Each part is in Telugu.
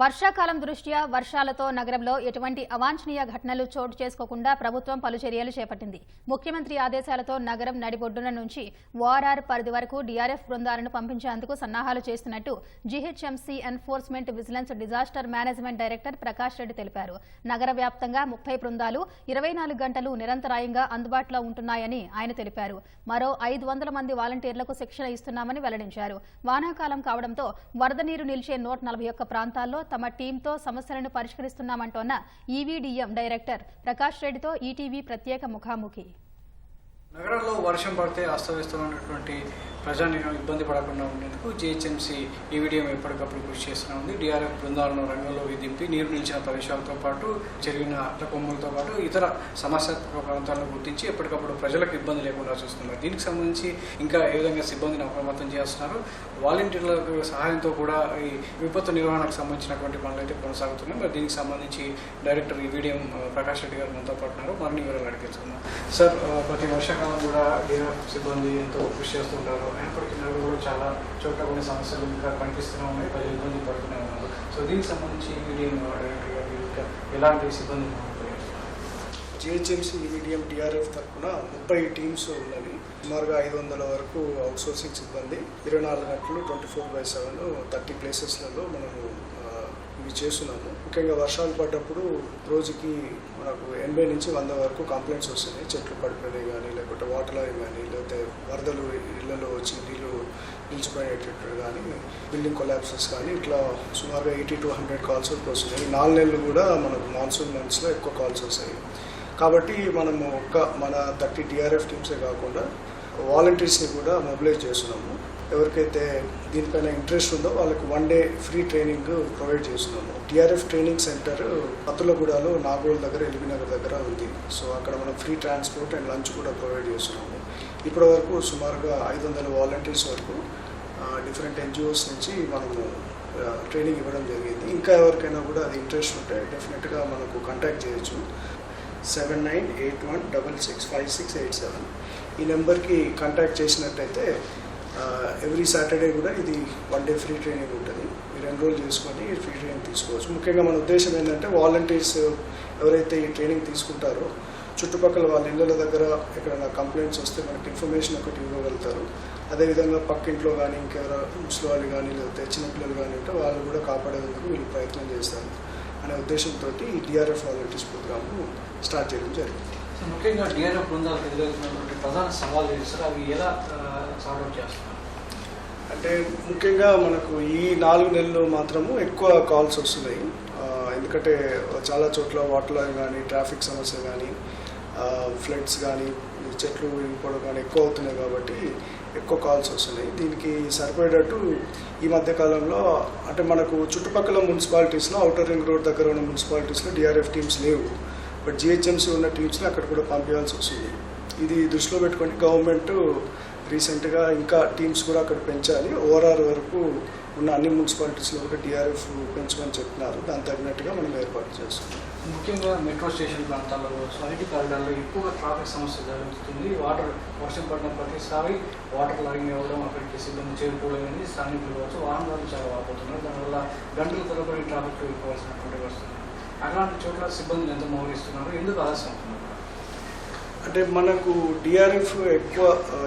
వర్షాకాలం దృష్ట్యా వర్షాలతో నగరంలో ఎటువంటి అవాంఛనీయ ఘటనలు చోటు చేసుకోకుండా ప్రభుత్వం పలు చర్యలు చేపట్టింది. ముఖ్యమంత్రి ఆదేశాలతో నగరం నడిబొడ్డున నుంచి ఓఆర్ఆర్ పరిధి వరకు డీఆర్ఎఫ్ బృందాలను పంపించేందుకు సన్నాహాలు చేస్తున్నట్టు GHMC enforcement vigilance disaster management director Prakash Reddy తెలిపారు. నగర వ్యాప్తంగా ముప్పై బృందాలు ఇరవై నాలుగు గంటలు నిరంతరాయంగా అందుబాటులో ఉంటున్నాయని ఆయన తెలిపారు. మరో ఐదు వందల మంది వాలంటీర్లకు శిక్షణ ఇస్తున్నామని వెల్లడించారు. వానాకాలం కావడంతో వరద నీరు నిలిచే నూట నలభై ఒక్క ప్రాంతాల్లో తమ టీంతో సమస్యలను పరిష్కరిస్తున్నామంటోన్న ఈవీడీఎం డైరెక్టర్ ప్రకాష్ రెడ్డితో ఈటీవీ ప్రత్యేక ముఖాముఖి. నగరంలో వర్షం పడితే అస్తవ్యస్తమైనటువంటి ప్రజాని ఇబ్బంది పడకుండా ఉండేందుకు జిహెచ్ఎంసీ ఈవీడీఎం ఎప్పటికప్పుడు కృషి చేస్తూనే ఉంది. డిఆర్ఎఫ్ బృందాలను రంగంలోకి దింపి నీరు నిలిచిన ప్రదేశాలతో పాటు జరిగిన అట్ల కొమ్ములతో పాటు ఇతర సమస్యాత్మక ప్రాంతాలను గుర్తించి ఎప్పటికప్పుడు ప్రజలకు ఇబ్బంది లేకుండా చూస్తున్నారు. దీనికి సంబంధించి ఇంకా ఏ విధంగా సిబ్బందిని అప్రమత్తం చేస్తున్నారు? వాలంటీర్ల సహాయంతో కూడా ఈ విపత్తు నిర్వహణకు సంబంధించినటువంటి పనులు అయితే కొనసాగుతున్నాయి. మరి దీనికి సంబంధించి డైరెక్టర్ ఈవీడీఎం ప్రకాష్ రెడ్డి గారు మనతో పాటు ఉన్నారు. మరిన్ని వివరాలు అడిగి సార్ ప్రతి వర్షాకాలం కూడా డిఆర్ఎఫ్ సిబ్బంది ఎంతో కృషి చేస్తుంటారు. అయినప్పటికీ కూడా చాలా చోట్ల కొన్ని సమస్యలు ఇంకా కనిపిస్తూనే ఉన్నాయి. ప్రజలు ఇబ్బంది పడుతూనే ఉన్నారు. సో దీనికి సంబంధించి మీడియం ఇంకా ఎలాంటి సిబ్బంది జిహెచ్ఎంసీ మీడియం డిఆర్ఎఫ్ తరఫున ముప్పై టీమ్స్ ఉన్నవి. సుమారుగా ఐదు వందల వరకు అవుట్సోర్సింగ్ సిబ్బంది. ఇరవై నాలుగు గంటలు twenty four by seven thirty ప్లేసెస్లలో మనము చేస్తున్నాము. ముఖ్యంగా వర్షాలు పడ్డప్పుడు రోజుకి మనకు ఎనభై నుంచి వంద వరకు కంప్లైంట్స్ వస్తున్నాయి. చెట్లు పడిపోయినాయి కానీ లేకపోతే వాటర్ లైన్ కానీ లేకపోతే వరదలు ఇళ్ళలో వచ్చి నీళ్ళు నిలిచిపోయేటట్టు కానీ బిల్డింగ్ కొలాప్సెస్ కానీ ఇట్లా సుమారుగా ఎయిటీ టు హండ్రెడ్ కాల్స్ వరకు వస్తున్నాయి. నాలుగు నెలలు కూడా మనకు మాన్సూన్ మంత్స్లో ఎక్కువ కాల్స్ వస్తాయి. కాబట్టి మనము ఒక్క మన థర్టీ డిఆర్ఎఫ్ టీమ్సే కాకుండా వాలంటీర్స్ని కూడా మొబిలైజ్ చేస్తున్నాము. ఎవరికైతే దీనిపైన ఇంట్రెస్ట్ ఉందో వాళ్ళకి one day free training provide చేస్తున్నాము. టీఆర్ఎఫ్ ట్రైనింగ్ సెంటర్ అతులగూడలో నాగోల్ దగ్గర ఎల్బీనగర్ దగ్గర ఉంది. సో అక్కడ మనం ఫ్రీ ట్రాన్స్పోర్ట్ అండ్ లంచ్ కూడా ప్రొవైడ్ చేస్తున్నాము. ఇప్పటి వరకు సుమారుగా ఐదు వందల వాలంటీర్స్ వరకు డిఫరెంట్ ఎన్జిఓస్ నుంచి మనము ట్రైనింగ్ ఇవ్వడం జరిగింది. ఇంకా ఎవరికైనా కూడా అది ఇంట్రెస్ట్ ఉంటే డెఫినెట్గా మనకు కాంటాక్ట్ చేయొచ్చు. Seven nine eight one double six five six eight seven ఈ నెంబర్కి కాంటాక్ట్ చేసినట్టయితే ఎవ్రీ సాటర్డే కూడా ఇది వన్ డే ఫ్రీ ట్రైనింగ్ ఉంటుంది. మీరు ఎన్రోల్ చేసుకొని ఫ్రీ ట్రైనింగ్ తీసుకోవచ్చు. ముఖ్యంగా మన ఉద్దేశం ఏంటంటే వాలంటీర్స్ ఎవరైతే ఈ ట్రైనింగ్ తీసుకుంటారో చుట్టుపక్కల వాళ్ళ ఇళ్ళ దగ్గర ఎక్కడైనా కంప్లైంట్స్ వస్తే మనకి ఇన్ఫర్మేషన్ ఒకటి ఇవ్వగలుగుతారు. అదేవిధంగా పక్కింట్లో కానీ ఇంకెవరో ముసలి వాళ్ళు కానీ లేకపోతే చిన్నపిల్లలు కానీ ఉంటే వాళ్ళు కూడా కాపాడేందుకు వీళ్ళు ప్రయత్నం చేస్తారు అనే ఉద్దేశంతో ఈ డిఆర్ఎఫ్ వాలంటీర్స్ ప్రోగ్రామ్ స్టార్ట్ చేయడం జరిగింది. ముఖ్యంగా డిఆర్ఎఫ్ బృందాలు ఎదురవుతున్నటువంటి ప్రధాన సవాళ్ళు ఏంటి సార్? అవి ఎలా సాల్వ్ చేస్తున్నాం అంటే ముఖ్యంగా మనకు ఈ నాలుగు నెలలు మాత్రము ఎక్కువ కాల్స్ వస్తున్నాయి. ఎందుకంటే చాలా చోట్ల వాటర్ లైన్ కానీ ట్రాఫిక్ సమస్య కానీ ఫ్లడ్స్ కానీ చెట్లు విడిపోవడం కానీ ఎక్కువ అవుతున్నాయి కాబట్టి ఎక్కువ కాల్స్ వస్తున్నాయి. దీనికి సరిపోయేటట్టు ఈ మధ్య కాలంలో అంటే మనకు చుట్టుపక్కల మున్సిపాలిటీస్లో అవుటర్ రింగ్ రోడ్ దగ్గర ఉన్న మున్సిపాలిటీస్లో డిఆర్ఎఫ్ టీమ్స్ లేవు. బట్ జిహెచ్ఎంసీ ఉన్న టీమ్స్ని అక్కడ కూడా పంపించాల్సి వస్తుంది. ఇది దృష్టిలో పెట్టుకొని గవర్నమెంట్ రీసెంట్గా ఇంకా టీమ్స్ కూడా అక్కడ పెంచాలి. ఓవరాల్ వరకు ఉన్న అన్ని మున్సిపాలిటీస్లో కూడా డిఆర్ఎఫ్ పెంచమని చెప్తున్నారు దాని తగినట్టుగా మనం ఏర్పాటు చేస్తున్నాం. ముఖ్యంగా మెట్రో స్టేషన్ ప్రాంతాల్లో సో ఐటీ కారిడార్లో ఎక్కువగా ట్రాఫిక్ సమస్య జరుగుతుంది. వాటర్ వర్షం పడిన ప్రతిసారి వాటర్ లాగింగ్ అవ్వడం అక్కడికి సిబ్బంది చేరుకోవడం అనేది స్థానికులు కావచ్చు వాహనాలు చాలా వాపోతున్నారు దానివల్ల గంటల తరబడి ట్రాఫిక్ వెళ్ళిపోవాల్సినటువంటి వస్తుంది. అలాంటి చోట్ల సిబ్బందులు ఎంత మోహరిస్తున్నారు? ఎందుకు ఆలస్యం అవుతున్నారు? అంటే మనకు డిఆర్ఎఫ్ ఎక్కువ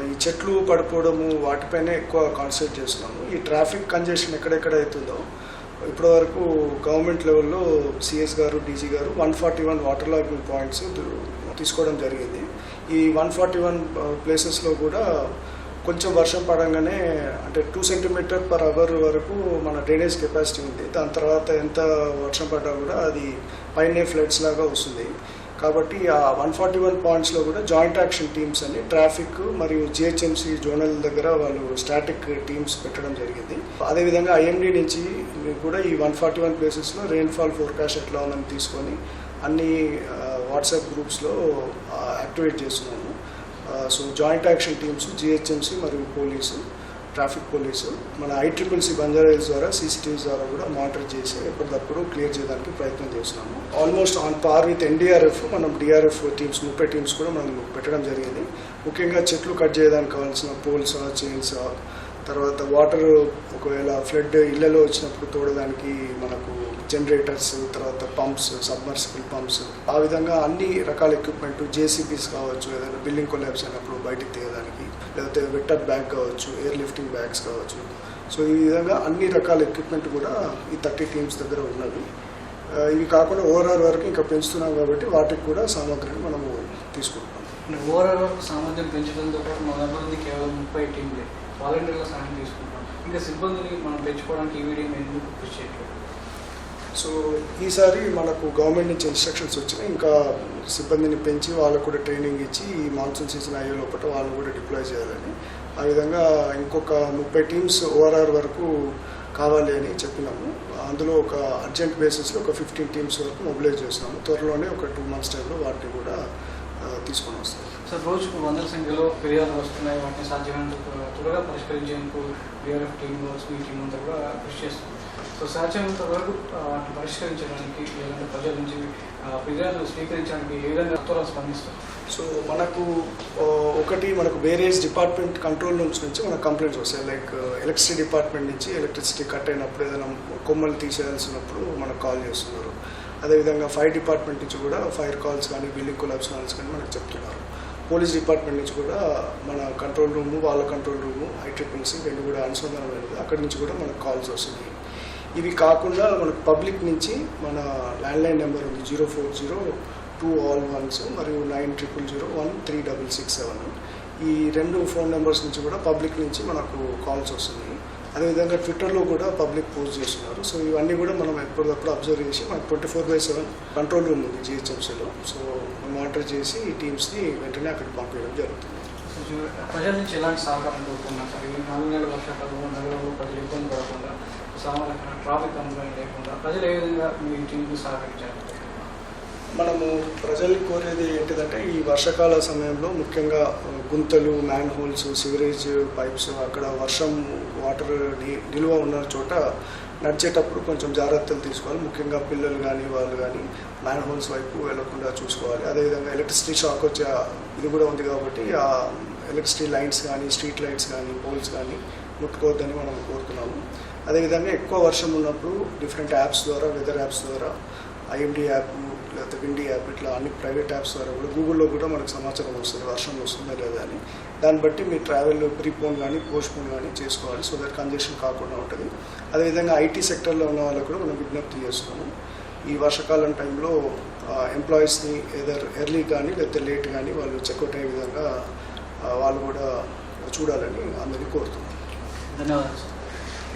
ఈ చెట్లు పడిపోవడము వాటిపైనే ఎక్కువ కాన్సన్ట్రేట్ చేస్తున్నాము. ఈ ట్రాఫిక్ కంజెషన్ ఎక్కడెక్కడ అవుతుందో ఇప్పటి వరకు గవర్నమెంట్ లెవెల్లో సిఎస్ గారు డీజీ గారు one forty one water logging points తీసుకోవడం జరిగింది. ఈ వన్ ఫార్టీ వన్ ప్లేసెస్లో కూడా కొంచెం వర్షం పడంగానే అంటే టూ సెంటీమీటర్ పర్ అవర్ వరకు మన డ్రైనేజ్ కెపాసిటీ ఉంది. దాని తర్వాత ఎంత వర్షం పడ్డా కూడా అది పైనే ఫ్లడ్స్ లాగా వస్తుంది. కాబట్టి ఆ వన్ ఫార్టీ వన్ పాయింట్స్లో కూడా జాయింట్ యాక్షన్ టీమ్స్ అని ట్రాఫిక్ మరియు జిహెచ్ఎంసీ జోనల్ దగ్గర వాళ్ళు స్టాటిక్ టీమ్స్ పెట్టడం జరిగింది. అదేవిధంగా ఐఎండీ నుంచి కూడా ఈ వన్ ఫార్టీ వన్ ప్లేసెస్లో రెయిన్ఫాల్ ఫోర్కాస్ట్ ఎట్లా ఉందని తీసుకొని అన్ని వాట్సాప్ గ్రూప్స్లో యాక్టివేట్ చేస్తున్నాము. So joint action teams GHMC మరియు పోలీసు ట్రాఫిక్ పోలీసు మన ఐట్రిపుల్సీ బంజారా ద్వారా సీసీటీవీస్ ద్వారా కూడా మానిటర్ చేసి ఎప్పటికప్పుడు క్లియర్ చేయడానికి ప్రయత్నం చేస్తున్నాము. Almost on par with NDRF మనం డిఆర్ఎఫ్ టీమ్స్ ముప్పై టీమ్స్ కూడా మనం పెట్టడం జరిగింది. ముఖ్యంగా చెట్లు కట్ చేయడానికి కావాల్సిన పోల్స్ చైన్స్ తర్వాత వాటర్ ఒకవేళ ఫ్లడ్ ఇళ్ళలో వచ్చినప్పుడు తోడడానికి మనకు జనరేటర్స్ తర్వాత పంప్స్ సబ్మర్సిబుల్ పంప్స్ ఆ విధంగా అన్ని రకాల ఎక్విప్మెంట్ జేసీబీస్ కావచ్చు ఏదైనా బిల్డింగ్ కొలాబ్స్ అయినప్పుడు బయటికి తీయడానికి లేకపోతే వెట్టర్ బ్యాగ్ కావచ్చు ఎయిర్ లిఫ్టింగ్ బ్యాగ్స్ కావచ్చు. సో ఈ విధంగా అన్ని రకాల ఎక్విప్మెంట్ కూడా ఈ థర్టీ టీమ్స్ దగ్గర ఉన్నవి. ఇవి కాకుండా ఓవరాల్ వరకు ఇంకా పెంచుతున్నాం కాబట్టి వాటికి కూడా సామాగ్రిని మనము తీసుకుంటాం ఓవరాల్ వరకు సామర్థ్యం పెంచడంతో పాటు మన దగ్గర ఉంది కేవలం ముప్పై టీంలే వాలంటీర్ల సహాయం తీసుకుంటాం ఇంకా సిబ్బందిని మనం పెంచుకోవడానికి ఈ వీడియో ఎందుకు కృషి సో ఈసారి మనకు గవర్నమెంట్ నుంచి ఇన్స్ట్రక్షన్స్ వచ్చినాయి. ఇంకా సిబ్బందిని పెంచి వాళ్ళకు కూడా ట్రైనింగ్ ఇచ్చి ఈ మాన్సూన్ సీజన్ అయ్యే లోపల వాళ్ళని కూడా డిప్లాయ్ చేయాలని. ఆ విధంగా ఇంకొక ముప్పై టీమ్స్ ఓఆర్ఆర్ వరకు కావాలి అని చెప్పినాము. అందులో ఒక అర్జెంట్ బేసిస్లో ఒక ఫిఫ్టీన్ టీమ్స్ వరకు మొబిలైజ్ చేస్తున్నాము త్వరలోనే ఒక టూ మంత్స్ టైంలో వాటిని కూడా తీసుకొని వస్తాం సార్ రోజుకు వందల సంఖ్యలో ఫిర్యాదులు వస్తున్నాయి. వాటిని సాధ్యమైనంత త్వరగా పరిష్కరించేందుకు డిఆర్ఎఫ్ టీం కావచ్చు మీ టీం అంతా కూడా కృషి చేస్తుంది సో సాధ్యమైనంత వరకు వాటిని పరిష్కరించడానికి లేదంటే ప్రజల నుంచి ఫిర్యాదులు స్వీకరించడానికి ఏ విధంగా త్వరగా స్పందిస్తారు? సో మనకు ఒకటి మనకు వేరియస్ డిపార్ట్మెంట్ కంట్రోల్ రూమ్స్ నుంచి మనకు కంప్లైంట్స్ వస్తాయి. లైక్ ఎలక్ట్రిసిటీ డిపార్ట్మెంట్ నుంచి ఎలక్ట్రిసిటీ కట్ అయినప్పుడు ఏదైనా కొమ్మలు తీసేయాల్సినప్పుడు మనకు కాల్ చేస్తున్నారు. అదేవిధంగా ఫైర్ డిపార్ట్మెంట్ నుంచి కూడా ఫైర్ కాల్స్ కానీ బిల్డింగ్ కొలాబ్స్ కాల్స్ కానీ మనకు చెప్తున్నారు. పోలీస్ డిపార్ట్మెంట్ నుంచి కూడా మన కంట్రోల్ రూము వాళ్ళ కంట్రోల్ రూము ఐట్రిపుల్సీ రెండు కూడా అనుసంధానమైనది. అక్కడి నుంచి కూడా మనకు కాల్స్ వస్తున్నాయి. ఇవి కాకుండా మనకు పబ్లిక్ నుంచి మన ల్యాండ్లైన్ నెంబర్ ఉంది zero four zero two all ones మరియు nine triple zero one three double six seven. ఈ రెండు ఫోన్ నెంబర్స్ నుంచి కూడా పబ్లిక్ నుంచి మనకు కాల్స్ వస్తున్నాయి. అదేవిధంగా ట్విట్టర్లో కూడా పబ్లిక్ పోస్ట్ చేస్తున్నారు. సో ఇవన్నీ కూడా మనం ఎప్పటికప్పుడు అబ్జర్వ్ చేసి మనకు twenty four by seven control room ఉంది జిహెచ్ఎంసీలో. సో మానిటర్ చేసి ఈ టీమ్స్ని వెంటనే అక్కడికి పంపించడం జరుగుతుంది. ప్రజల నుంచి ఎలాంటి సహకారం కోరుకున్నారు? సార్ ఈ నాలుగు నెలల వర్షాకాలంలో నగరంలో ప్రజలు ఇబ్బంది పడకుండా సామాన్య ట్రాఫిక్ అంతరం లేకుండా ప్రజలు ఏ విధంగా మీ టీంకి సహకరించారు? మనము ప్రజల్ని కోరేది ఏంటిదంటే ఈ వర్షాకాల సమయంలో ముఖ్యంగా గుంతలు మ్యాన్ హోల్స్ సివరేజ్ పైప్స్ అక్కడ వర్షం వాటర్ ని- నిల్వ ఉన్న చోట నడిచేటప్పుడు కొంచెం జాగ్రత్తలు తీసుకోవాలి. ముఖ్యంగా పిల్లలు కానీ వాళ్ళు కానీ మ్యాన్ హోల్స్ వైపు వెళ్ళకుండా చూసుకోవాలి. అదేవిధంగా ఎలక్ట్రిసిటీ షాక్ వచ్చే ఇది కూడా ఉంది కాబట్టి ఆ ఎలక్ట్రిసిటీ లైన్స్ కానీ స్ట్రీట్ లైట్స్ కానీ పోల్స్ కానీ ముట్టుకోవద్దని మనం కోరుతున్నాము. అదేవిధంగా ఎక్కువ వర్షం ఉన్నప్పుడు డిఫరెంట్ యాప్స్ ద్వారా వెదర్ యాప్స్ ద్వారా ఐఎండి యాప్ లేకపోతే విండి యాప్ ఇట్లా అన్ని ప్రైవేట్ యాప్స్ ద్వారా కూడా గూగుల్లో కూడా మనకు సమాచారం వస్తుంది. వర్షం వస్తుందా లేదా అని. దాన్ని బట్టి మీ ట్రావెల్ ప్రీపోన్ కానీ పోస్ట్పోన్ కానీ చేసుకోవాలి. సో దట్ కంజెషన్ కాకుండా ఉంటుంది. అదేవిధంగా ఐటీ సెక్టర్లో ఉన్న వాళ్ళకు కూడా మనం విజ్ఞప్తి చేస్తున్నాము. ఈ వర్షాకాలం టైంలో ఎంప్లాయీస్ని ఏదర్ ఎర్లీ కానీ లేకపోతే లేట్ కానీ వాళ్ళు చెక్అవుట్ అయ్యే విధంగా వాళ్ళు కూడా చూడాలని అందరినీ కోరుతున్నాం. ధన్యవాదాలు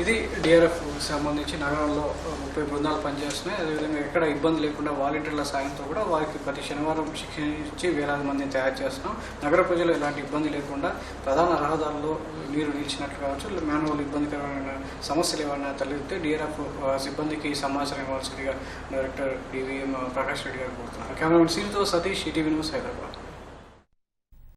ఇది డిఆర్ఎఫ్ సంబంధించి నగరంలో ముప్పై బృందాలు పనిచేస్తున్నాయి. అదేవిధంగా ఎక్కడ ఇబ్బంది లేకుండా వాలంటీర్ల సాయంతో కూడా వారికి ప్రతి శనివారం శిక్షణ ఇచ్చి వేలాది మందిని తయారు చేస్తున్నాం. నగర ప్రజలు ఎలాంటి ఇబ్బంది లేకుండా ప్రధాన రహదారుల్లో నీరు నిలిచినట్లు కావచ్చు మాన్యువల్ ఇబ్బందికరమైన సమస్యలు ఏమైనా తలెత్తే డిఆర్ఎఫ్ సిబ్బందికి సమాచారం ఇవ్వాల్సిందిగా డైరెక్టర్ డివిఎం ప్రకాష్ రెడ్డి గారు కోరుతున్నారు. కెమెరామెన్ సీన్తో సతీష్ ఈటీవీ న్యూస్ హైదరాబాద్.